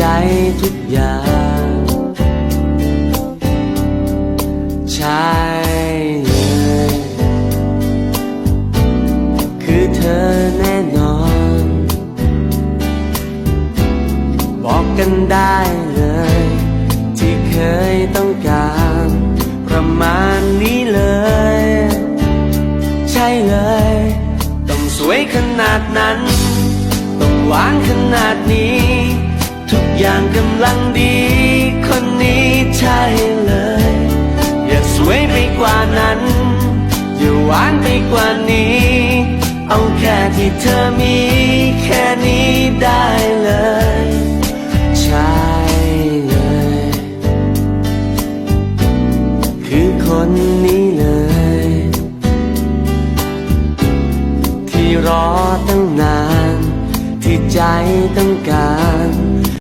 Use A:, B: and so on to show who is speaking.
A: ทุกอย่าง ใช่เลยคือเธอแน่นอน บอกกันได้เลย ที่เคยต้องการ ประมาณนี้เลย ใช่เลย ต้องสวยขนาดนั้น ต้องหวานขนาดนี้ อย่างกำลังดี คนนี้ใช่เลย อย่าสวยไปกว่านั้น อย่าหวานไปกว่านี้ เอาแค่ที่เธอมีแค่นี้ได้เลยใช่เลย คือคนนี้เลย ที่รอตั้งนาน ที่ใจต้องการ